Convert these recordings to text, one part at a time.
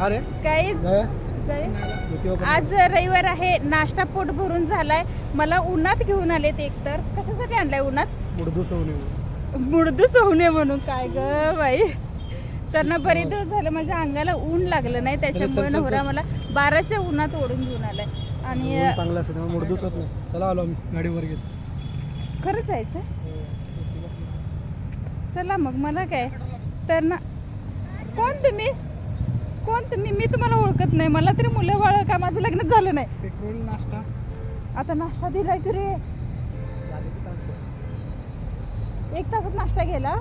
अरे काही. आज रविवार आहे नाश्ता पोट भरून झालाय. मला उन्हात घेऊन आलेत एकतर. कशासाठी आणलाय उन्हात? मुडदू सोने मुडदूस होऊ नये म्हणून. काय ग बाई. तर ना बरेच दिवस झालं माझ्या अंगाला ऊन लागलं नाही त्याच्यामुळे नवरा. मला बाराच्या उन्हात ओढून घेऊन आलाय. आणि चांगलं मुडदूसच नाही. चला आलो आम्ही. गाडीवर घेत खरंच जायचं? चला मग मला काय? तर ना कोण तुम्ही? कोण तुम्ही मी तुम्हाला ओळखत नाही. मला तरी मुलं बाळ का माझं लग्न झालं नाही. पेट्रोल नाश्ता? आता नाश्ता दिलाय की रे एक तासात नाश्ता गेला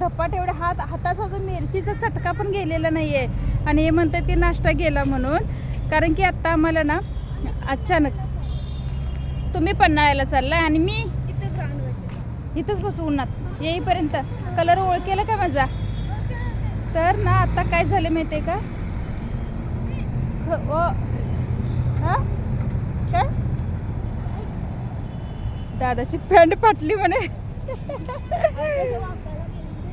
धप्पा तेवढे हात हाताचा अजून मिरचीचा चटका पण गेलेला नाहीये. आणि हे म्हणतात की नाश्ता गेला म्हणून. कारण की आता आम्हाला ना अचानक तुम्ही पन्हाळ्याला चाललाय आणि मी इथंच बसू उन्हात. येईपर्यंत. कलर ओळखेला का माझा? तर ना आता काय झालं माहितीये का? ख- काय? दादाची पॅन्ट फाटली म्हणे.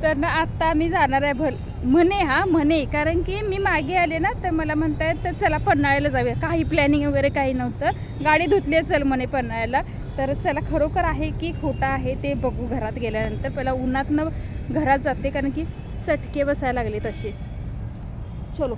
तर ना आत्ता आम्ही जाणार आहे भल म्हणे हा म्हणे. कारण की मी मागे आले ना तर मला म्हणतायत तर चला पन्हाळ्याला जाऊया. काही प्लॅनिंग वगैरे काही नव्हतं. गाडी धुतली आहे चल म्हणे पन्हाळ्याला. तर चला खरोखर आहे की खोटं आहे ते बघू घरात गेल्यानंतर. पहिला उन्हातनं घरात जाते कारण की चटके बसायला लागले तसे. चलो.